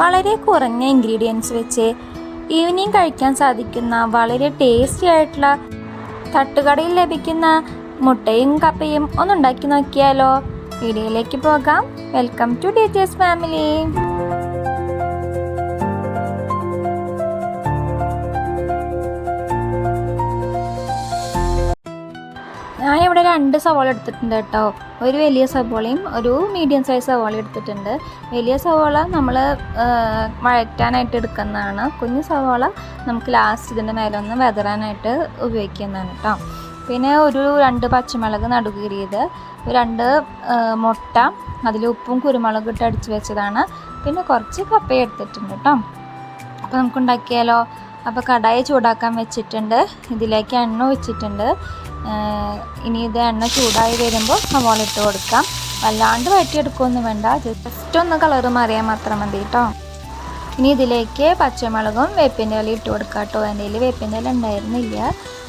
വളരെ കുറഞ്ഞ ഇൻഗ്രീഡിയൻസ് വെച്ച് ഈവനിങ് കഴിക്കാൻ സാധിക്കുന്ന വളരെ ടേസ്റ്റി ആയിട്ടുള്ള തട്ടുകടയിൽ ലഭിക്കുന്ന മുട്ടയും കപ്പയും ഒന്നുണ്ടാക്കി നോക്കിയാലോ. വീഡിയോയിലേക്ക് പോകാം. വെൽക്കം ടു ഡീറ്റേഴ്സ് ഫാമിലി രണ്ട് സവാള എടുത്തിട്ടുണ്ട് കേട്ടോ. ഒരു വലിയ സവാളയും ഒരു മീഡിയം സൈസ് സവാള എടുത്തിട്ടുണ്ട്. വലിയ സവാള നമ്മൾ വഴറ്റാനായിട്ട് എടുക്കുന്നതാണ്. കുഞ്ഞു സവാള നമുക്ക് ലാസ്റ്റ് ഇതിന്റെ മേലെ ഒന്ന് വെതറാനായിട്ട് ഉപയോഗിക്കുന്നതാണ് കേട്ടോ. പിന്നെ ഒരു രണ്ട് പച്ചമുളക് നടുകീറിയത് രണ്ട് മുട്ട അതിൽ ഉപ്പും കുരുമുളകും ഇട്ട് അടിച്ച് വെച്ചതാണ്. പിന്നെ കുറച്ച് കപ്പ എടുത്തിട്ടുണ്ട് കേട്ടോ. അപ്പോൾ നമുക്ക് ഉണ്ടാക്കിയാലോ? അപ്പോൾ കടായി ചൂടാക്കാൻ വെച്ചിട്ടുണ്ട്. ഇതിലേക്ക് എണ്ണ വെച്ചിട്ടുണ്ട് ഇനി ഇത് എണ്ണ ചൂടായി വരുമ്പോൾ സവാള ഇട്ട് കൊടുക്കാം. വല്ലാണ്ട് വഴറ്റിയെടുക്കുകയൊന്നും വേണ്ട. ജസ്റ്റ് ഒന്ന് കളറ് മാറിയാൽ മാത്രം മതി കേട്ടോ ഇനി ഇതിലേക്ക് പച്ചമുളകും വേപ്പിന്റെ ഇല ഇട്ട് കൊടുക്കാം കേട്ടോ എന്റെ കയ്യിൽ വേപ്പിന്റെ ഇല ഉണ്ടായിരുന്നില്ല.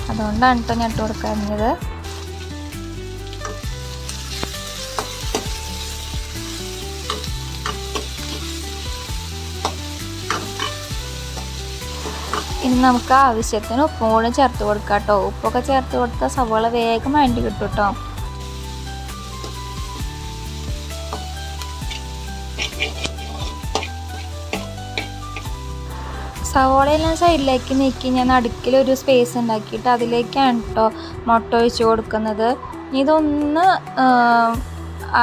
അതുകൊണ്ടാണ് കേട്ടോ ഞാൻ ഇട്ട് കൊടുക്കാറുള്ളത് ഇനി നമുക്ക് ആവശ്യത്തിന് ഉപ്പും കൂടി ചേർത്ത് കൊടുക്കാം കേട്ടോ. ഉപ്പൊക്കെ ചേർത്ത് കൊടുത്താൽ സവാള വേഗം വഴണ്ടി കിട്ടും കേട്ടോ. സവോളയെല്ലാം സൈഡിലേക്ക് നീക്കി ഞാൻ അടുക്കിലൊരു സ്പേസ് ഉണ്ടാക്കിയിട്ട് അതിലേക്കാണ് കേട്ടോ മുട്ട ഒഴിച്ച് കൊടുക്കുന്നത്. ഇതൊന്ന്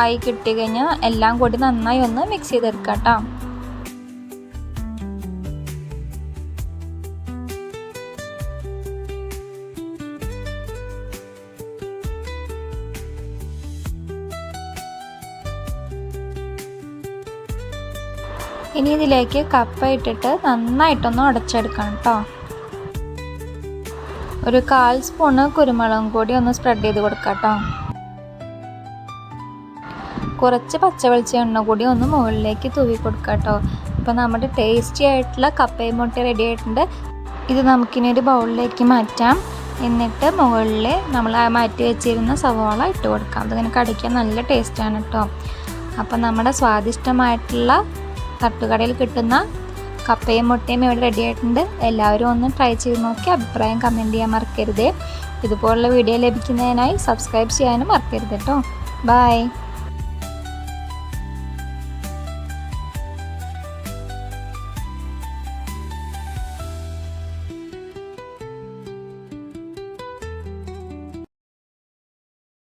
ആയി കിട്ടി കഴിഞ്ഞാൽ എല്ലാം കൂടി നന്നായി ഒന്ന് മിക്സ് ചെയ്തെടുക്കാം കേട്ടോ. ഇനി ഇതിലേക്ക് കപ്പ ഇട്ടിട്ട് നന്നായിട്ടൊന്ന് ഉടച്ചെടുക്കണം കേട്ടോ ഒരു കാൽ സ്പൂണ് കുരുമുളകും കൂടി ഒന്ന് സ്പ്രെഡ് ചെയ്ത് കൊടുക്കാം കേട്ടോ കുറച്ച് പച്ച വെളിച്ചെണ്ണ കൂടി ഒന്ന് മുകളിലേക്ക് തൂവി കൊടുക്കാം കേട്ടോ ഇപ്പം നമ്മുടെ ടേസ്റ്റി ആയിട്ടുള്ള കപ്പയും മുട്ട റെഡി ആയിട്ടുണ്ട്. ഇത് നമുക്കിനി ഒരു ബൗളിലേക്ക് മാറ്റാം. എന്നിട്ട് മുകളിൽ നമ്മൾ മാറ്റി വെച്ചിരുന്ന സവോള ഇട്ട് കൊടുക്കാം. അതിങ്ങനെ കടിക്കാൻ നല്ല ടേസ്റ്റാണ് കേട്ടോ അപ്പോൾ നമ്മുടെ സ്വാദിഷ്ടമായിട്ടുള്ള തട്ടുകടയിൽ കിട്ടുന്ന കപ്പയും മുട്ടയും ഇവിടെ റെഡി ആയിട്ടുണ്ട്. എല്ലാവരും ഒന്ന് ട്രൈ ചെയ്ത് നോക്കി. അഭിപ്രായം കമന്റ് ചെയ്യാൻ മറക്കരുത്. ഇതുപോലുള്ള വീഡിയോ ലഭിക്കുന്നതിനായി സബ്സ്ക്രൈബ് ചെയ്യാനും മറക്കരുത് കേട്ടോ ബൈ